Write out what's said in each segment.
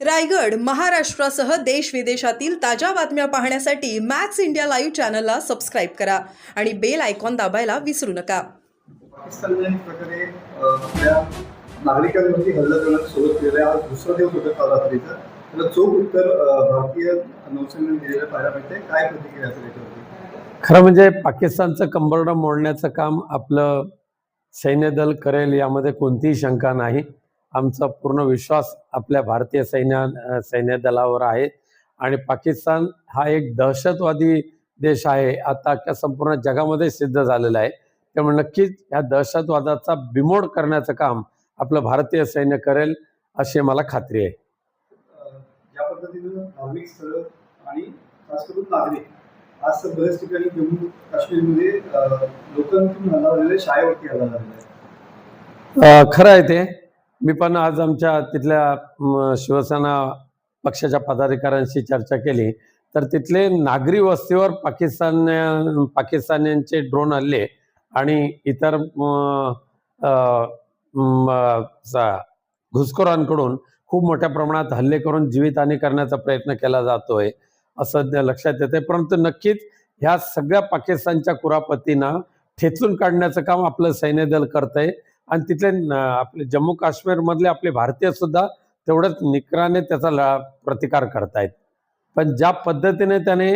रायगड महाराष्ट्रासह देश विदेशातील ताज्या बातम्या पाहण्यासाठी मॅक्स इंडिया लाईव्ह चॅनलला सबस्क्राईब करा आणि बेल आयकॉन दाबायला विसरू नका. प्रकारे आपल्या नागरिकांवरती हल्ला करण्यास सुरुवात केलेला आहे आज दुसरा दिवस होता काल रात्रीचा त्याला चोख उत्तर भारतीय नौसेनेने दिलेलं पाहायला मिळते काय प्रतिक्रिया असेल याच्यावरती? खरं म्हणजे पाकिस्तानचं कंबरडं मोडण्याचं काम आपलं सैन्य दल करेल यामध्ये कोणतीही शंका नाही. आमचा पूर्ण विश्वास आपल्या भारतीय सैन्या सैन्य दलावर आहे. आणि पाकिस्तान हा एक दहशतवादी देश आहे. आता संपूर्ण जगामध्ये सिद्ध झालेला आहे. त्यामुळे नक्कीच या दहशतवादाचा बिमोड करण्याचं काम आपलं भारतीय सैन्य करेल अशी मला खात्री आहे. ज्या पद्धतीनं धार्मिक स्थळं आणि खास करून नागरिक आज बऱ्याच ठिकाणी जम्मू काश्मीरमध्ये लोकांतून हल्ला झालेला आहे, शाळेवरती हल्ला झालेला आहे अ, खरं आहे ते. मी पण आज आमच्या तिथल्या शिवसेना पक्षाच्या पदाधिकाऱ्यांशी चर्चा केली. तर तिथले नागरी वस्तीवर पाकिस्तान पाकिस्तान्यांचे ड्रोन हल्ले आणि इतर घुसखोरांकडून खूप मोठ्या प्रमाणात हल्ले करून जीवितहानी करण्याचा प्रयत्न केला जातोय असं लक्षात येते परंतु नक्कीच ह्या सगळ्या पाकिस्तानच्या कुरापतींना ठेचून काढण्याचं काम आपलं सैन्य दल करतंय. आणि तिथले आपले जम्मू काश्मीरमधले आपले भारतीय सुद्धा तेवढंच निकराने त्याचा प्रतिकार करतायत. पण ज्या पद्धतीने त्याने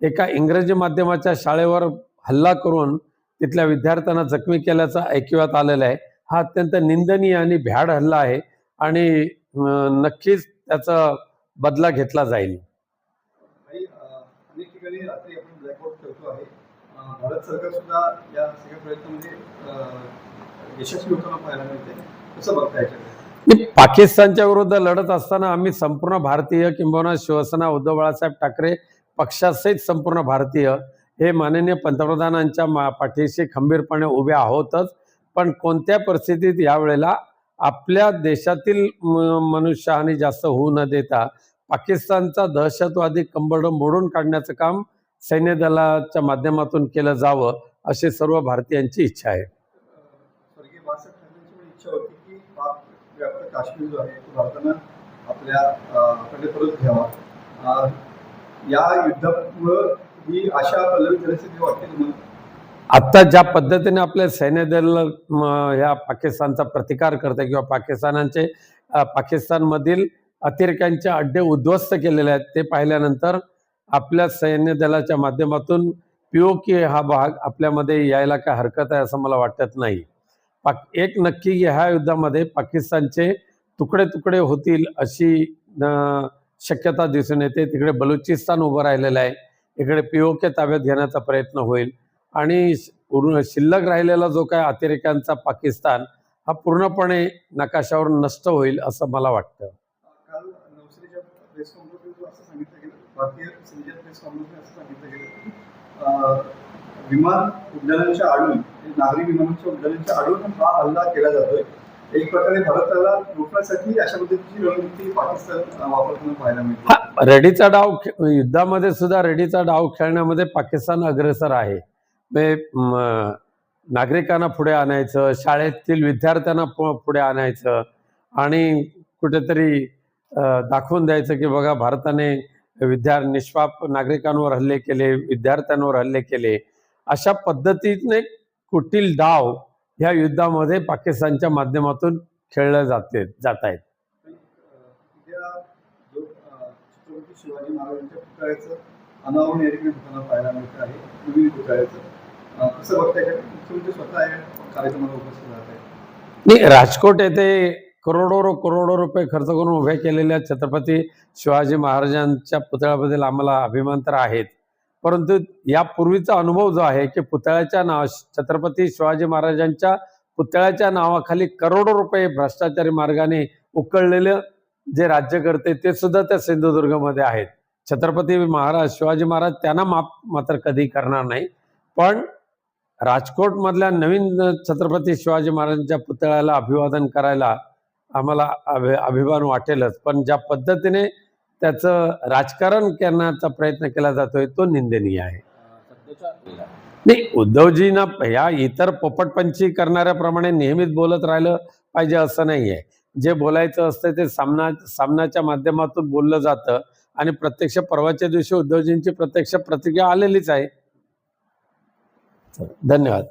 एका इंग्रजी माध्यमाच्या शाळेवर हल्ला करून तिथल्या विद्यार्थ्यांना जखमी केल्याचं ऐकिवात आलेलं आहे. हा अत्यंत निंदनीय आणि भ्याड हल्ला आहे आणि नक्कीच त्याचा बदला घेतला जाईल. भारत सरकार सुद्धा या सगळ्या प्रयत्नामध्ये यशस्वी होताना पाहायला मिळते कसं बघता म्हणजे पाकिस्तानच्या विरुद्ध लढत असताना आम्ही संपूर्ण भारतीय किंबहुना शिवसेना उद्धव बाळासाहेब ठाकरे पक्षासहित संपूर्ण भारतीय हे माननीय पंतप्रधानांच्या मा- पाठीशी खंबीरपणे उभे आहोतच. पण कोणत्या परिस्थितीत यावेळेला आपल्या देशातील मनुष्यहानी जास्त होऊ न देता पाकिस्तानचा दहशतवादी कंबड मोडून काढण्याचं काम सैन्य दलाच्या माध्यमातून केलं जावं अशी सर्व भारतीयांची इच्छा आहे. अपेक्षा होती की पाक व्याप्त काश्मीर जो आहे तो भारतानं आपल्याकडे परत घ्यावा. या युद्धामुळं ही आशा पल्लवी झाल्याचं ते वाटते तुम्हाला? आत्ता ज्या पद्धतीने आपल्या सैन्य दल ह्या पाकिस्तानचा प्रतिकार करते किंवा पाकिस्तानाचे पाकिस्तानमधील अतिरेक्यांचे अड्डे उद्ध्वस्त केलेले आहेत ते पाहिल्यानंतर आपल्या सैन्य दलाच्या माध्यमातून पीओके हा भाग आपल्यामध्ये यायला काय हरकत आहे असं मला वाटत नाही. पाक एक नक्की ह्या युद्धामध्ये पाकिस्तानचे तुकडे तुकडे होतील अशी शक्यता दिसून येते. तिकडे बलुचिस्तान उभं राहिलेलं आहे. इकडे पीओके ताब्यात घेण्याचा प्रयत्न होईल. आणि शिल्लक राहिलेला जो काय अतिरेक्यांचा पाकिस्तान हा पूर्णपणे नकाशावर नष्ट होईल असं मला वाटतं. भारतीय प्रेस असं सांगितलं गेलं विमान उड्डाणांच्या आडून नागरी विमानांच्या उड्डाणांच्या आडून हा हल्ला केला जातोय. एक प्रकारे भारताला रोखण्यासाठी अशा पद्धतीची रणनीती पाकिस्तान वापरताना पाहायला मिळते. रेडीचा डाव युद्धामध्ये सुद्धा रेडीचा डाव खेळण्यामध्ये पाकिस्तान अग्रेसर आहे. नागरिकांना पुढे आणायचं शाळेतील विद्यार्थ्यांना पुढे आणायचं आणि कुठेतरी दाखवून द्यायचं की बघा भारताने विद्या निष्पाप नागरिकांवर हल्ले केले विद्यार्थ्यांवर हल्ले केले. अशा पद्धतीने कुटील डाव ह्या युद्धामध्ये पाकिस्तानच्या माध्यमातून खेळले जाते जात आहेत. पण, अ, उद्या जो अ, छत्रपती शिवाजी महाराजांच्या पुतळ्याचं अनावरण या ठिकाणी होताना पाहायला मिळत आहे नवीन पुतळ्याचं. अ, कसं बघता येईल मुख्यमंत्री स्वतः या कार्यक्रमाला उपस्थित राहत आहे नाही राजकोट येथे करोडो करोडो रुपये खर्च करून उभ्या केलेल्या छत्रपती शिवाजी महाराजांच्या पुतळ्याबद्दल आम्हाला अभिमान तर आहेत परंतु यापूर्वीचा अनुभव जो आहे की पुतळ्याच्या नाव छत्रपती शिवाजी महाराजांच्या पुतळ्याच्या नावाखाली करोडो रुपये भ्रष्टाचारी मार्गाने उकळलेलं जे राज्य करते ते सुद्धा त्या सिंधुदुर्गमध्ये आहेत. छत्रपती महाराज शिवाजी महाराज त्यांना माफ मात्र कधी करणार नाही. पण राजकोटमधल्या नवीन छत्रपती शिवाजी महाराजांच्या पुतळ्याला अभिवादन करायला आम्हाला अभि अभिमान वाटेलच. पण ज्या पद्धतीने त्याचं राजकारण करण्याचा प्रयत्न केला जातोय तो निंदनीय आहे. नाही उद्धवजींना या इतर पोपटपंची करणाऱ्याप्रमाणे नेहमीच बोलत राहिलं पाहिजे असं नाही आहे जे बोलायचं असतं ते सामना सामनाच्या माध्यमातून बोललं जातं आणि प्रत्यक्ष परवाच्या दिवशी उद्धवजींची प्रत्यक्ष प्रतिक्रिया आलेलीच आहे. धन्यवाद.